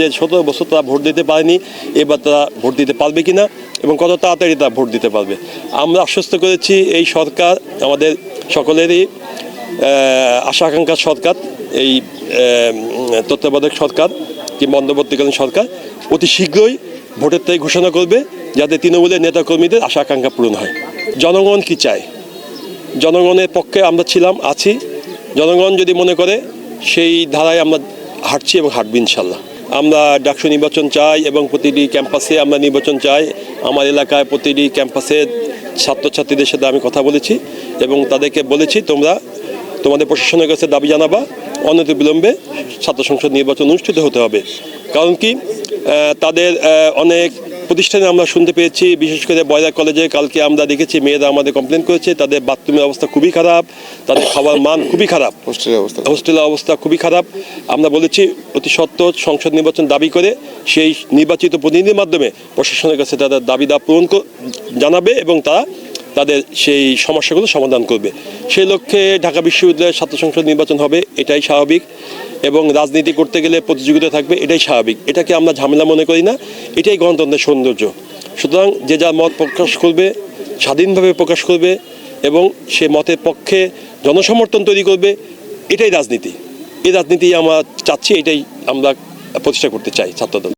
যে সতেরো বছর তারা ভোট দিতে পারেনি, এবার তারা ভোট দিতে পারবে কিনা এবং কত তাড়াতাড়ি তারা ভোট দিতে পারবে। আমরা আশ্বস্ত করেছি এই সরকার, আমাদের সকলেরই আশা আকাঙ্ক্ষার সরকার, এই তত্ত্বাবধায়ক সরকার কিংবা অন্তর্বর্তীকালীন সরকার, অতি শীঘ্রই ভোটের তারিখ ঘোষণা করবে যাতে তৃণমূলের নেতাকর্মীদের আশা আকাঙ্ক্ষা পূরণ হয়। জনগণ কি চায়? জনগণের পক্ষে আমরা ছিলাম, আছি। জনগণ যদি মনে করে, সেই ধারায় আমরা হাঁটছি এবং হাঁটবি ইনশাল্লাহ। আমরা ডাকসু নির্বাচন চাই এবং প্রতিটি ক্যাম্পাসে আমরা নির্বাচন চাই। আমার এলাকায় প্রতিটি ক্যাম্পাসে ছাত্রছাত্রীদের সাথে আমি কথা বলেছি এবং তাদেরকে বলেছি, তোমরা তোমাদের প্রশাসনের কাছে দাবি জানাবা বিলম্বে ছাত্র সংসদ নির্বাচন অনুষ্ঠিত হতে হবে। কারণ কি? তাদের অনেক প্রতিষ্ঠানে আমরা শুনতে পেয়েছি বিশেষ করে বয়রা কলেজে কালকে আমরা দেখেছি মেয়েরা আমাদের কমপ্লেন করেছে তাদের বাথরুমের অবস্থা খুবই খারাপ তাদের খাবার মান খুবই খারাপ। হোস্টেলের অবস্থা হোস্টেলের অবস্থা খুবই খারাপ। আমরা বলেছি অতি সত্ত্বর সংসদ নির্বাচন দাবি করে সেই নির্বাচিত প্রতিনিধির মাধ্যমে প্রশাসনের কাছে তাদের দাবি দাব পূরণ জানাবে এবং তারা তাদের সেই সমস্যাগুলো সমাধান করবে। সেই লক্ষ্যে ঢাকা বিশ্ববিদ্যালয়ের ছাত্র সংসদ নির্বাচন হবে, এটাই স্বাভাবিক। এবং রাজনীতি করতে গেলে প্রতিযোগিতা থাকবে, এটাই স্বাভাবিক। এটাকে আমরা ঝামেলা মনে করি না, এটাই গণতন্ত্রের সৌন্দর্য। সুতরাং যে যার মত প্রকাশ করবে, স্বাধীনভাবে প্রকাশ করবে এবং সে মতের পক্ষে জনসমর্থন তৈরি করবে, এটাই রাজনীতি। এই রাজনীতি আমরা চাচ্ছি, এটাই আমরা প্রতিষ্ঠা করতে চাই ছাত্রদল।